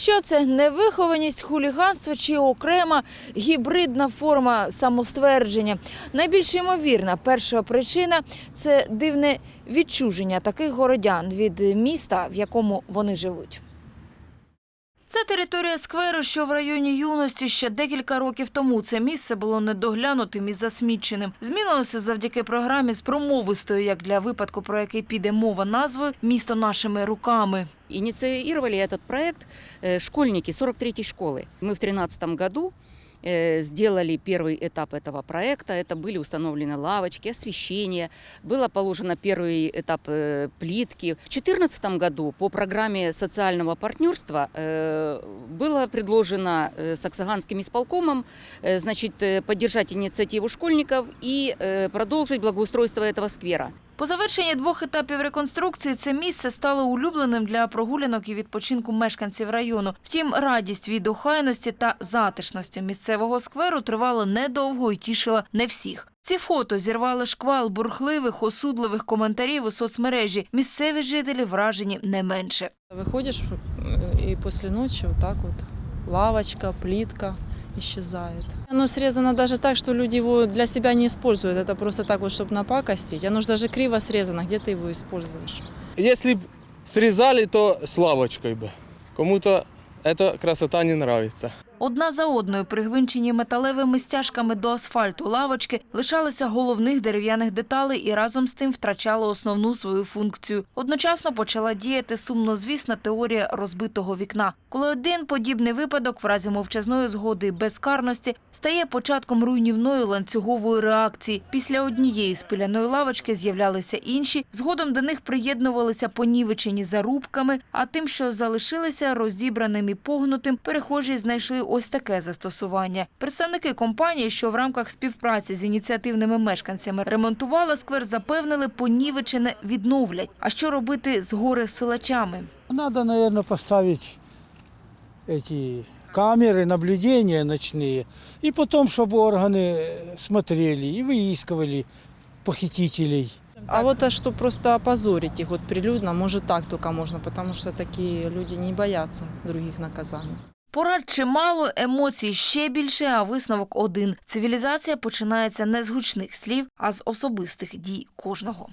Що це невихованість, хуліганство чи окрема гібридна форма самоствердження? Найбільш ймовірна перша причина це дивне відчуження таких городян від міста, в якому вони живуть. Це територія скверу, що в районі юності ще декілька років тому це місце було недоглянутим і засміченим. Змінилося завдяки програмі з промовистою, як для випадку, про який піде мова назвою Місто нашими руками. Инициировали этот проект э, школьники 43-й школы. Мы в 2013 году э, сделали первый этап этого проекта. Это были установлены лавочки, освещение, было положено первый этап э, плитки. В 2014 году по программе социального партнерства э, было предложено э, Саксаганским исполкомом э, значит, э, поддержать инициативу школьников и э, продолжить благоустройство этого сквера. По завершенні двох етапів реконструкції це місце стало улюбленим для прогулянок і відпочинку мешканців району. Втім, радість від охайності та затишності місцевого скверу тривала недовго і тішила не всіх. Ці фото зірвали шквал бурхливих, осудливих коментарів у соцмережі. Місцеві жителі вражені не менше. Выходишь э, и после ночи вот так вот лавочка, плитка исчезает. Оно срезано даже так, что люди его для себя не используют. Это просто так вот, чтобы напакостить. Оно же даже криво срезано. Где ты его используешь? Если б срезали, то с лавочкой бы. Кому-то эта красота не нравится. Одна за одною, пригвинчені металевими стяжками до асфальту лавочки, лишалися головних дерев'яних деталей і разом з тим втрачали основну свою функцію. Одночасно почала діяти сумнозвісна теорія розбитого вікна, коли один подібний випадок в разі мовчазної згоди безкарності стає початком руйнівної ланцюгової реакції. Після однієї спиляної лавочки з'являлися інші. Згодом до них приєднувалися понівечені зарубками, а тим, що залишилися розібраним і погнутим, перехожі знайшли ось таке застосування. Представники компанії, що в рамках співпраці з ініціативними мешканцями ремонтували сквер, запевнили, понівечене відновлять. А що робити з горе силачами? Надо, наверное, поставить эти камеры наблюдения ночные, и потом, чтобы органы смотрели и выискивали похитителей. А вот а что просто опозорить их вот прилюдно, может так только можно, потому что такие люди не боятся других наказаний. Порад чимало, емоцій ще більше, а висновок один. Цивілізація починається не з гучних слів, а з особистих дій кожного.